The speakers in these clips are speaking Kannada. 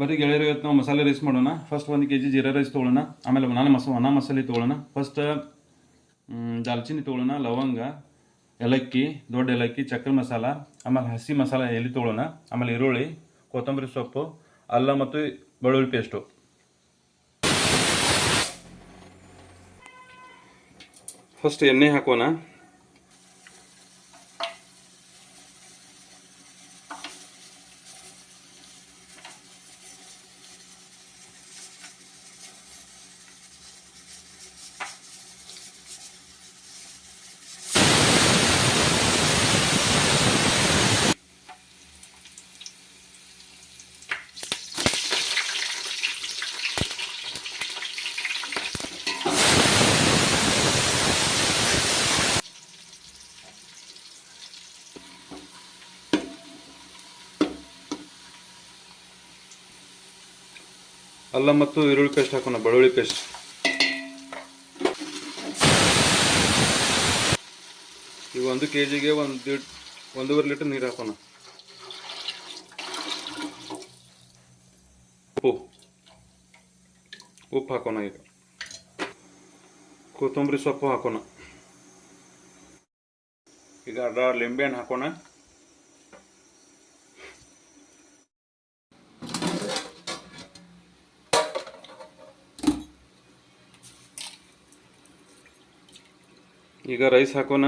ಬರೀ ಗೆಳೆಯರು ಇವತ್ತು ನಾವು ಮಸಾಲೆ ರೈಸ್ ಮಾಡೋಣ. ಫಸ್ಟ್ ಒಂದು ಕೆ ಜಿ ಜೀರಾ ರೈಸ್ ತೊಗೊಳ್ಳೋಣ ಆಮೇಲೆ ನಾನು ಮಸ ಒಣ ಮಸಾಲೆ ತೊಗೊಳ್ಳೋಣ ಫಸ್ಟ್ ದಾಲ್ಚಿನ್ನಿ ತೊಗೊಳ್ಳೋಣ ಲವಂಗ, ಏಲಕ್ಕಿ, ದೊಡ್ಡ ಏಲಕ್ಕಿ ಚಕ್ರ ಮಸಾಲ, ಆಮೇಲೆ ಹಸಿ ಮಸಾಲ ಎಲೆ ತೊಗೊಳ್ಳೋಣ ಆಮೇಲೆ ಈರುಳ್ಳಿ, ಕೊತ್ತಂಬರಿ ಸೊಪ್ಪು, ಅಲ್ಲ ಮತ್ತು ಬೆಳ್ಳುಳ್ಳಿ ಪೇಸ್ಟು ಫಸ್ಟ್ ಎಣ್ಣೆ ಹಾಕೋಣ. ಅಲ್ಲ ಮತ್ತು ಈರುಳ್ಳಿ ಪೇಸ್ಟ್ ಹಾಕೋಣ, ಬೆಳ್ಳುಳ್ಳಿ ಪೇಸ್ಟ್. ಈಗ ಒಂದು ಕೆ ಜಿಗೆ ಒಂದು ಒಂದೂವರೆ ಲೀಟರ್ ನೀರು ಹಾಕೋಣ. ಉಪ್ಪು. ಉಪ್ಪು ಹಾಕೋಣ ಈಗ. ಕೊತ್ತಂಬರಿ ಸೊಪ್ಪು ಹಾಕೋಣ. ಈಗ ಅರ್ಧ ಲಿಂಬೆ ಹಣ್ಣು ಹಾಕೋಣ. ಈಗ ರೈಸ್ ಹಾಕೋಣ.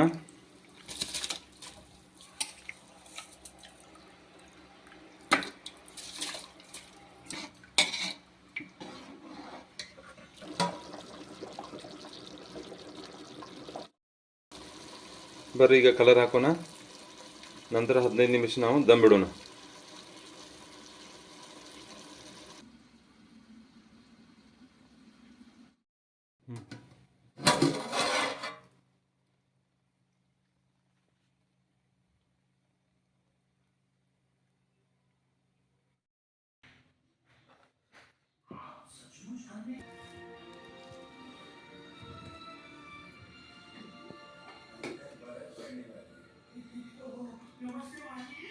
ಬರ್ರಿ ಈಗ ಕಲರ್ ಹಾಕೋಣ. ನಂತರ ಹದಿನೈದು ನಿಮಿಷ ನಾವು ದಮ್ ಬಿಡೋಣ. ಹ್ಞೂ よろしくお。